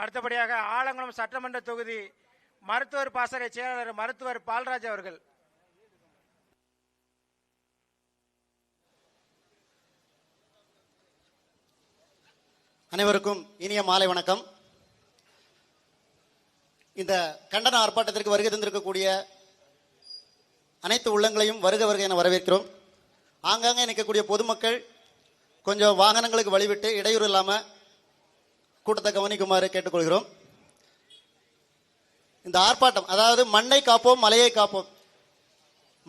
அடுத்தபடியாக ஆலங்குளம் சட்டமன்ற தொகுதி மருத்துவர் பாசறை செயலாளர் மருத்துவர் பால்ராஜ் அவர்கள். அனைவருக்கும் இனிய மாலை வணக்கம். இந்த கண்டன ஆர்ப்பாட்டத்திற்கு வருகை தந்திருக்கக்கூடிய அனைத்து உள்ளங்களையும் வருக வருக என வரவேற்கிறோம். ஆங்காங்கே நிற்கக்கூடிய பொதுமக்கள் கொஞ்சம் வாகனங்களுக்கு வழிவிட்டு இடையூறு இல்லாமல் கூட்டத்தை கவனிக்குமாறு கேட்டுக்கொள்கிறோம். இந்த ஆர்ப்பாட்டம் அதாவது மண்ணை காப்போம் மலையை காப்போம்.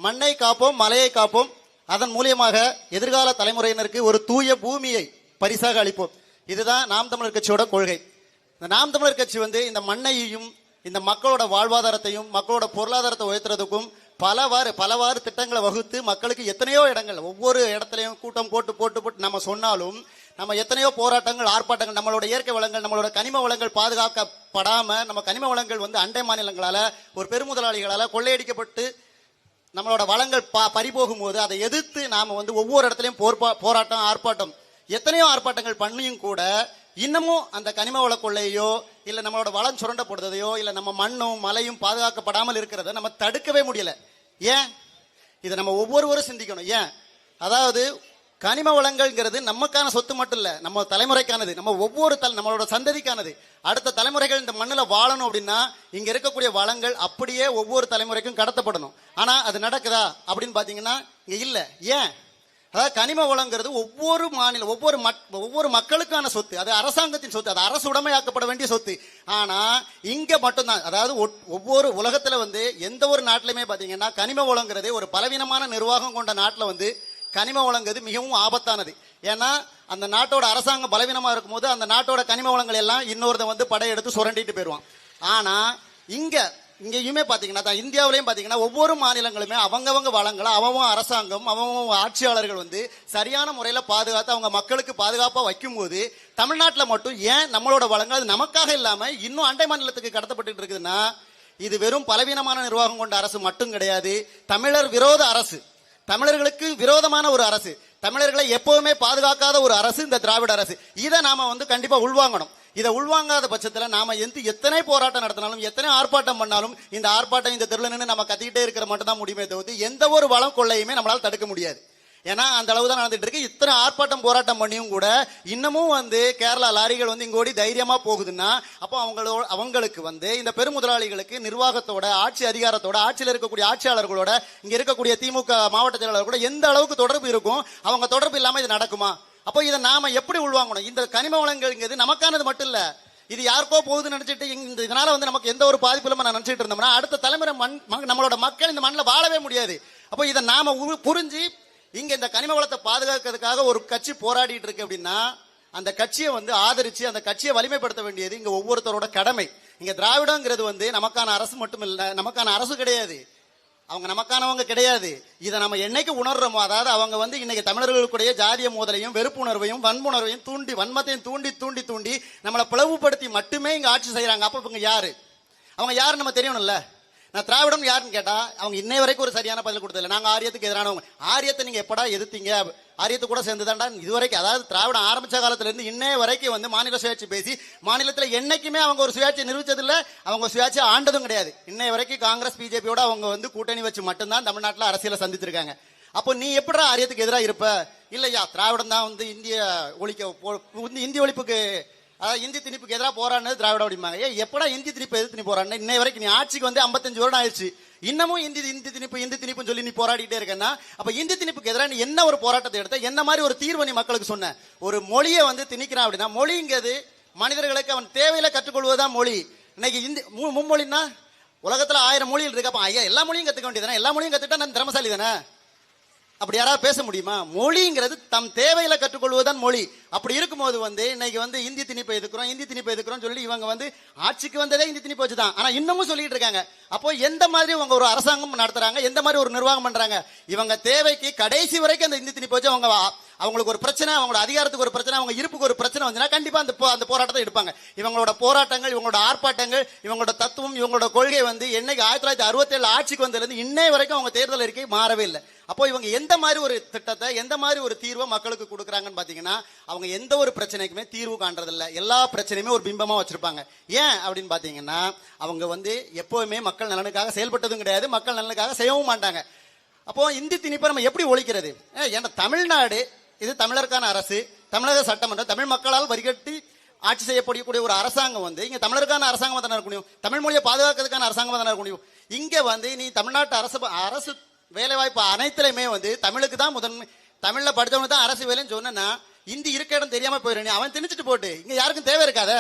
மண்ணை காப்போம் மலையை காப்போம். அதன் மூலியமாக எதிர்கால தலைமுறையினருக்கு ஒரு தூய பூமியை பரிசாக அளிப்போம். இதுதான் நாம் தமிழர் கட்சியோட கொள்கை. இந்த நாம் தமிழர் கட்சி வந்து இந்த மண்ணையும் இந்த மக்களோட வாழ்வாதாரத்தையும் மக்களோட பொருளாதாரத்தை உயர்த்துறதுக்கும் பலவாறு பலவாறு திட்டங்களை வகுத்து மக்களுக்கு எத்தனையோ இடங்கள் ஒவ்வொரு இடத்துலையும் கூட்டம் போட்டு போட்டு போட்டு நம்ம சொன்னாலும் நம்ம எத்தனையோ போராட்டங்கள் ஆர்ப்பாட்டங்கள் நம்மளோட இயற்கை வளங்கள் நம்மளோட கனிம வளங்கள் பாதுகாக்கப்படாம நம்ம கனிம வளங்கள் வந்து அண்டை மாநிலங்களால ஒரு பெருமுதலாளிகளால கொள்ளையடிக்கப்பட்டு நம்மளோட வளங்கள் பா பறிபோகும் போது அதை எதிர்த்து நாம வந்து ஒவ்வொரு இடத்துலையும் போர்ப்பா போராட்டம் ஆர்ப்பாட்டம் எத்தனையோ ஆர்ப்பாட்டங்கள் பண்ணியும் கூட இன்னமும் அந்த கனிம வள கொள்ளையோ இல்ல நம்மளோட வளம் சுரண்டப்படுறதையோ இல்ல நம்ம மண்ணும் மலையும் பாதுகாக்கப்படாமல் இருக்கிறத நம்ம தடுக்கவே முடியல. ஏன்? இதை நம்ம ஒவ்வொருவரும் சிந்திக்கணும். ஏன்? அதாவது கனிம வளங்கள்ங்கிறது நமக்கான சொத்து மட்டும் இல்லை நம்ம தலைமுறைக்கானது நம்ம ஒவ்வொரு தலை நம்மளோட சந்ததிக்கானது. அடுத்த தலைமுறைகள் இந்த மண்ணில் வாழணும் அப்படின்னா இங்கே இருக்கக்கூடிய வளங்கள் அப்படியே ஒவ்வொரு தலைமுறைக்கும் கடத்தப்படணும். ஆனால் அது நடக்குதா அப்படின்னு பார்த்தீங்கன்னா இங்கே இல்லை. ஏன்? அதாவது கனிம வளங்கிறது ஒவ்வொரு மாநில ஒவ்வொரு ஒவ்வொரு மக்களுக்கான சொத்து. அது அரசாங்கத்தின் சொத்து அது அரசு உடமையாக்கப்பட வேண்டிய சொத்து. ஆனால் இங்கே மட்டும்தான் அதாவது ஒவ்வொரு உலகத்தில் வந்து எந்த ஒரு நாட்டிலையுமே பார்த்தீங்கன்னா கனிம வளங்கிறது ஒரு பலவீனமான நிர்வாகம் கொண்ட நாட்டில் வந்து கனிம வளங்கிறது மிகவும் ஆபத்தானது. ஏன்னா அந்த நாட்டோட அரசாங்கம் பலவீனமா இருக்கும்போது அந்த நாட்டோட கனிம வளங்கள் எல்லாம் இன்னொருதை வந்து படையெடுத்து சுரண்டிட்டு போயிடுவான் ஆனா இங்க இங்கேயுமே பாத்தீங்கன்னா தான் இந்தியாவிலையும் பாத்தீங்கன்னா ஒவ்வொரு மாநிலங்களுமே அவங்கவங்க வளங்களை அவங்க அரசாங்கம் அவங்க ஆட்சியாளர்கள் வந்து சரியான முறையில பாதுகாத்து அவங்க மக்களுக்கு பாதுகாப்பா வைக்கும்போது தமிழ்நாட்டில் மட்டும் ஏன் நம்மளோட வளங்கள் அது நமக்காக இல்லாம இன்னும் அண்டை மாநிலத்துக்கு கடத்தப்பட்டு இருக்குதுன்னா இது வெறும் பலவீனமான நிர்வாகம் கொண்ட அரசு மட்டும் கிடையாது. தமிழர் விரோத அரசு. தமிழர்களுக்கு விரோதமான ஒரு அரசு தமிழர்களை எப்போதுமே பாதுகாக்காத ஒரு அரசு இந்த திராவிட அரசு. இதை நாம வந்து கண்டிப்பா உள்வாங்கணும். இதை உள்வாங்காத பட்சத்தில் நாம எந்த எத்தனை போராட்டம் நடத்தினாலும் எத்தனை ஆர்ப்பாட்டம் பண்ணாலும் இந்த ஆர்ப்பாட்டம் இந்த தெருவில் நம்ம கத்திக்கிட்டே இருக்கிற மட்டும் தான் முடியுமே தவிர்த்து எந்த ஒரு வளம் கொள்ளையுமே நம்மளால் தடுக்க முடியாது. ஏன்னா அந்த அளவு தான் நடந்துட்டு இருக்கு. இத்தனை ஆர்ப்பாட்டம் போராட்டம் பண்ணியும் கூட இன்னமும் வந்து கேரளா லாரிகள் வந்து இங்கோடி தைரியமா போகுதுன்னா அப்போ அவங்களோட அவங்களுக்கு வந்து இந்த பெருமுதலாளிகளுக்கு நிர்வாகத்தோட ஆட்சி அதிகாரத்தோட ஆட்சியில் இருக்கக்கூடிய ஆட்சியாளர்களோட இங்க இருக்கக்கூடிய திமுக மாவட்ட செயலாளர் கூட எந்த அளவுக்கு தொடர்பு இருக்கும் அவங்க தொடர்பு இல்லாம இது நடக்குமா? அப்போ இதை நாம எப்படி உள்வாங்கணும்? இந்த கனிம வளங்கள்ங்கிறது நமக்கானது மட்டும் இல்ல இது யாருக்கோ போகுதுன்னு நினைச்சிட்டு இந்த இதனால வந்து நமக்கு எந்த ஒரு பாதிப்பு இல்லாம நான் நினைச்சிட்டு இருந்தோம்னா அடுத்த தலைமுறை மண் நம்மளோட மக்கள் இந்த மண்ணில் வாழவே முடியாது. அப்போ இதை நாம உ- புரிஞ்சு இங்க இந்த கனிம வளத்தை பாதுகாக்கிறதுக்காக ஒரு கட்சி போராடிட்டு இருக்கு அப்படின்னா அந்த கட்சியை வந்து ஆதரிச்சு அந்த கட்சியை வலிமைப்படுத்த வேண்டியது இங்க ஒவ்வொருத்தரோட கடமை. இங்க திராவிடங்கிறது வந்து நமக்கான அரசு மட்டும் இல்ல நமக்கான அரசு கிடையாது. அவங்க நமக்கானவங்க கிடையாது. இதை நம்ம என்னைக்கு உணர்றோமோ அதாவது அவங்க வந்து இன்னைக்கு தமிழர்களுடைய ஜாதிய மோதலையும் வெறுப்புணர்வையும் வன்புணர்வையும் தூண்டி வன்மத்தையும் தூண்டி தூண்டி தூண்டி நம்மளை பிளவுபடுத்தி மட்டுமே இங்க ஆட்சி செய்யறாங்க அப்ப இவங்க யாரு? அவங்க யாரு நம்ம தெரியணும்ல? நான் திராவிடம் யாருன்னு கேட்டா அவங்க இன்னை வரைக்கும் ஒரு சரியான பதில் கொடுத்ததில்ல. நாங்க ஆரியத்துக்கு எதிரானவங்க. ஆரியத்தை நீங்க எப்படா எதிர்த்தீங்க? ஆரியத்து கூட சேர்ந்துதான்டா. இதுவரைக்கும் அதாவது திராவிடம் ஆரம்பிச்ச காலத்துல இருந்து இன்னே வரைக்கும் வந்து மாநில சுயாட்சி பேசி மாநிலத்துல என்னைக்குமே அவங்க ஒரு சுயாட்சி நிரூபிச்சது அவங்க சுயாட்சி ஆண்டதும் கிடையாது. இன்னை வரைக்கும் காங்கிரஸ் பிஜேபியோட அவங்க வந்து கூட்டணி வச்சு மட்டும்தான் தமிழ்நாட்டில் அரசியலை சந்திச்சிருக்காங்க. அப்போ நீ எப்படா ஆரியத்துக்கு எதிராக இருப்ப? இல்லையா திராவிடம் தான் வந்து இந்திய ஒழிக்க போ- வந்து இந்திய ஒழிப்புக்கு அதாவது இந்தி திணிப்புக்கு எதிராக போராடினது திராவிட அப்படிம்பாங்க ஏ எப்படா இந்தி திணிப்பு எதிர்த்து நீ போராடின? இன்னை வரைக்கும் நீ ஆட்சிக்கு வந்து 55 வருடம் ஆயிடுச்சு. இன்னமும் இந்தி இந்தி திணிப்பு இந்தி திணிப்புன்னு சொல்லி நீ போராடிட்டே இருக்கேன்னா அப்ப இந்தி திணிப்புக்கு எதிராக நீ என்ன ஒரு போராட்டத்தை எடுத்த? என்ன மாதிரி ஒரு தீர்வு நீ மக்களுக்கு சொன்ன? ஒரு மொழியை வந்து திணிக்கிறான் அப்படின்னா மொழிங்கிறது மனிதர்களுக்கு அவன் தேவையில கற்றுக்கொள்வதுதான் மொழி. இன்னைக்கு இந்தி மு- மும்மொழின்னா உலகத்துல ஆயிரம் மொழிகள் இருக்கு. ஐயா எல்லா மொழியும் கத்துக்க வேண்டியதானே எல்லா மொழியும் கத்துட்டா நான் திறமசாலி தானே அப்படி யாராவது பேச முடியுமா? மொழிங்கிறது தம் தேவையில கற்றுக்கொள்வதுதான் மொழி. அப்படி இருக்கும்போது வந்து இன்னைக்கு வந்து இந்தி திணிப்பை எதுக்குறோம் இந்தி திணிப்பை எதுக்குறோம் சொல்லி இவங்க வந்து ஆட்சிக்கு வந்ததே இந்தி திணிப்பு வச்சுதான். ஆனா இன்னமும் சொல்லிட்டு இருக்காங்க. அப்போ எந்த மாதிரி அவங்க ஒரு அரசாங்கம் நடத்துறாங்க? எந்த மாதிரி ஒரு நிர்வாகம் பண்றாங்க? இவங்க தேவைக்கு கடைசி வரைக்கும் அந்த இந்தி திணிப்பு வச்சு அவங்க வா- அவங்களுக்கு ஒரு பிரச்சனை அவங்களோட அதிகாரத்துக்கு ஒரு பிரச்சனை அவங்க இருப்புக்கு ஒரு பிரச்சனை வந்துன்னா கண்டிப்பா அந்த அந்த போராட்டத்தை எடுப்பாங்க. இவங்களோட போராட்டங்கள் இவங்களோட ஆர்ப்பாட்டங்கள் இவங்களோட தத்துவம் இவங்களோட கொள்கை வந்து என்னைக்கு ஆயிரத்தி தொள்ளாயிரத்தி அறுபத்தி ஏழு ஆட்சிக்கு வந்ததுல இருந்து இன்னை வரைக்கும் அவங்க தேர்தல் அறிக்கை மாறவே இல்லை. அப்போ இவங்க எந்த மாதிரி ஒரு திட்டத்தை எந்த மாதிரி ஒரு தீர்வை மக்களுக்கு கொடுக்குறாங்கன்னு பார்த்தீங்கன்னா அவங்க எந்த ஒரு பிரச்சனைக்குமே தீர்வு காண்றதில்ல. எல்லா பிரச்சனையுமே ஒரு பிம்பமாக வச்சுருப்பாங்க. ஏன் அப்படின்னு பார்த்தீங்கன்னா அவங்க வந்து எப்போவுமே மக்கள் நலனுக்காக செயல்பட்டதும் கிடையாது மக்கள் நலனுக்காக செய்யவும் மாட்டாங்க. அப்போ இந்தி திணிப்பை நம்ம எப்படி ஒழிக்கிறது? ஏன், ஏன்னா தமிழ்நாடு இது தமிழருக்கான அரசு தமிழக சட்டமன்றம் தமிழ் மக்களால் வரிகட்டி ஆட்சி செய்யப்படக்கூடிய ஒரு அரசாங்கம் வந்து இங்கே தமிழருக்கான அரசாங்கம் தானே இருக்க முடியும் தமிழ் மொழியை பாதுகாக்கிறதுக்கான அரசாங்கம் தானே இருக்க முடியும் இங்கே வந்து நீ தமிழ்நாட்டு அரசு அரசு வேலைவாய்ப்பு அனைத்துலையுமே வந்து தமிழுக்கு தான் முதன்மை தமிழ்ல படித்தவங்க தான் அரசு வேலைன்னு சொன்னா இந்தி இருக்க இடம் தெரியாம போயிடும் அவன் திணிச்சிட்டு போட்டு இங்க யாருக்கும் தேவை இருக்காத?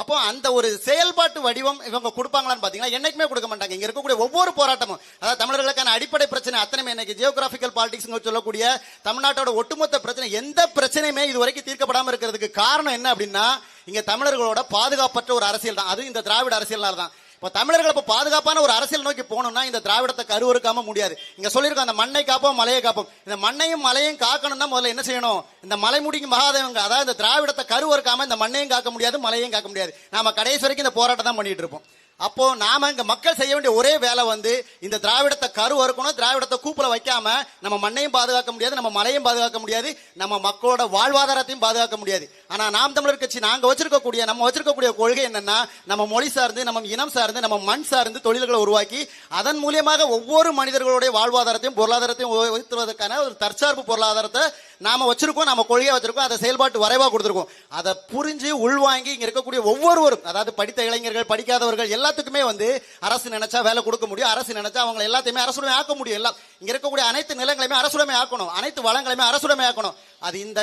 அப்போ அந்த ஒரு செயல்பாட்டு வடிவம் இவங்க கொடுப்பாங்களான்னு பாத்தீங்கன்னா என்னைக்குமே கொடுக்க மாட்டாங்க. இங்க இருக்கக்கூடிய ஒவ்வொரு போராட்டமும் அதாவது தமிழர்களுக்கான அடிப்படை பிரச்சனை அத்தனை இன்னைக்கு ஜியோகிராபிக்கல் பாலிடிக்ஸ் சொல்லக்கூடிய தமிழ்நாட்டோட ஒட்டுமொத்த பிரச்சனை எந்த பிரச்சனையுமே இது வரைக்கும் தீர்க்கப்படாம இருக்கிறதுக்கு காரணம் என்ன அப்படின்னா இங்க தமிழர்களோட பாதுகாப்பற்ற ஒரு அரசியல் தான். அதுவும் இந்த திராவிட அரசியல்னால தான். இப்போ தமிழர்கள் இப்போ பாதுகாப்பான ஒரு அரசியல் நோக்கி போகணும்னா இந்த திராவிடத்தை கருவறுக்காம முடியாது. இங்கே சொல்லியிருக்கோம் அந்த மண்ணை காப்போம் மலையை காப்போம். இந்த மண்ணையும் மலையும் காக்கணும்னா முதல்ல என்ன செய்யணும்? இந்த மலை முடிக்கும் மகாதேவங்க அதாவது இந்த திராவிடத்தை கருவறுக்காம இந்த மண்ணையும் காக்க முடியாது மலையும் காக்க முடியாது. நாம கடைசி வரைக்கும் இந்த போராட்டம் தான் பண்ணிட்டு இருப்போம். அப்போ நாம இங்க மக்கள் செய்ய வேண்டிய ஒரே வேலை வந்து இந்த திராவிடத்தை கரு வறுக்கணும் திராவிடத்தை கூப்புல வைக்காம நம்ம மண்ணையும் பாதுகாக்க முடியாது நம்ம மலையும் பாதுகாக்க முடியாது நம்ம மக்களோட வாழ்வாதாரத்தையும் பாதுகாக்க முடியாது. ஆனா நாம் தமிழர் கட்சி நாங்க வச்சிருக்கக்கூடிய நம்ம வச்சிருக்கக்கூடிய கொள்கை என்னன்னா நம்ம மொழி சார்ந்து நம்ம இனம் சார்ந்து நம்ம மண் சார்ந்து தொழில்களை உருவாக்கி அதன் மூலியமாக ஒவ்வொரு மனிதர்களுடைய வாழ்வாதாரத்தையும் பொருளாதாரத்தையும் உயர்த்துவதற்கான ஒரு தற்சார்பு பொருளாதாரத்தை நாம வச்சிருக்கோம் நம்ம கொள்கையை வச்சிருக்கோம் அதை செயல்பாட்டு வரைவா கொடுத்துருக்கோம். அதை புரிஞ்சு உள்வாங்கி இங்க இருக்கக்கூடிய ஒவ்வொருவரும் அதாவது படித்த இளைஞர்கள் படிக்காதவர்கள் எல்லாத்துக்குமே வந்து அரசு நினைச்சா வேலை கொடுக்க முடியும் அரசு நினைச்சா அவங்க எல்லாத்தையுமே அரசுடைமை ஆக்க முடியும். எல்லாம் இங்க இருக்கக்கூடிய அனைத்து நிலங்களையுமே அரசுடைமை ஆக்கணும் அனைத்து வளங்களையுமே அரசுடைமை ஆக்கணும். அது இந்த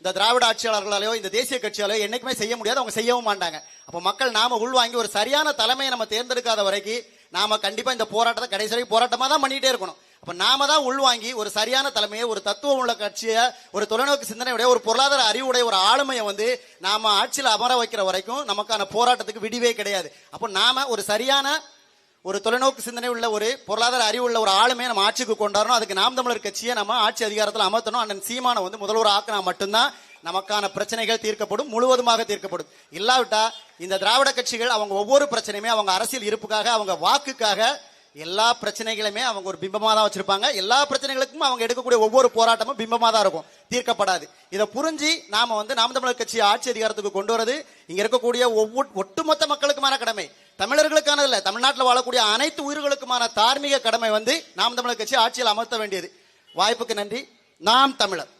இந்த திராவிட ஆட்சியாளர்களாலேயோ இந்த தேசிய கட்சியாலோ என்னைக்குமே செய்ய முடியாது அவங்க செய்யவும் மாட்டாங்க. அப்போ மக்கள் நாம உள்வாங்கி ஒரு சரியான தலைமையை நம்ம தேர்ந்தெடுக்காத வரைக்கும் நாம கண்டிப்பா இந்த போராட்டத்தை கடைசி வரைக்கும் போராட்டமா தான் பண்ணிட்டே இருக்கணும். அப்ப நாம தான் உள்வாங்கி ஒரு சரியான தலைமையை ஒரு தத்துவம் உள்ள கட்சியை ஒரு தொலைநோக்கு சிந்தனையுடைய ஒரு பொருளாதார அறிவுடைய ஒரு ஆளுமையை வந்து நாம ஆட்சியில் அமர வைக்கிற வரைக்கும் நமக்கான போராட்டத்துக்கு விடிவே கிடையாது. அப்போ நாம ஒரு சரியான ஒரு தொலைநோக்கு சிந்தனை உள்ள ஒரு பொருளாதார அறிவு உள்ள ஒரு ஆளுமையை நம்ம ஆட்சிக்கு கொண்டாடணும். அதுக்கு நாம் தமிழர் கட்சியை நம்ம ஆட்சி அதிகாரத்தில் அமர்த்தணும். அண்ணன் சீமானை வந்து முதல்வர் ஆக்கினா மட்டும்தான் நமக்கான பிரச்சனைகள் தீர்க்கப்படும் முழுவதுமாக தீர்க்கப்படும். இல்லாவிட்டா இந்த திராவிட கட்சிகள் அவங்க ஒவ்வொரு பிரச்சனையுமே அவங்க அரசியல் இருப்புக்காக அவங்க வாக்குக்காக எல்லா பிரச்சனைகளுமே அவங்க ஒரு பிம்பமாக தான் வச்சிருப்பாங்க. எல்லா பிரச்சனைகளுக்கும் அவங்க எடுக்கக்கூடிய ஒவ்வொரு போராட்டமும் பிம்பமாக தான் இருக்கும். தீர்க்கப்படாது. இதை புரிஞ்சு நாம வந்து நாம் தமிழர் கட்சி ஆட்சி அதிகாரத்துக்கு கொண்டு வரது இங்க இருக்கக்கூடிய ஒவ்வொரு ஒட்டுமொத்த மக்களுக்குமான கடமை. தமிழர்களுக்கானதில்ல தமிழ்நாட்டில் வாழக்கூடிய அனைத்து உயிர்களுக்குமான தார்மீக கடமை வந்து நாம் தமிழர் கட்சி ஆட்சியில் அமர்த்த வேண்டியது. வாய்ப்புக்கு நன்றி. நாம் தமிழர்.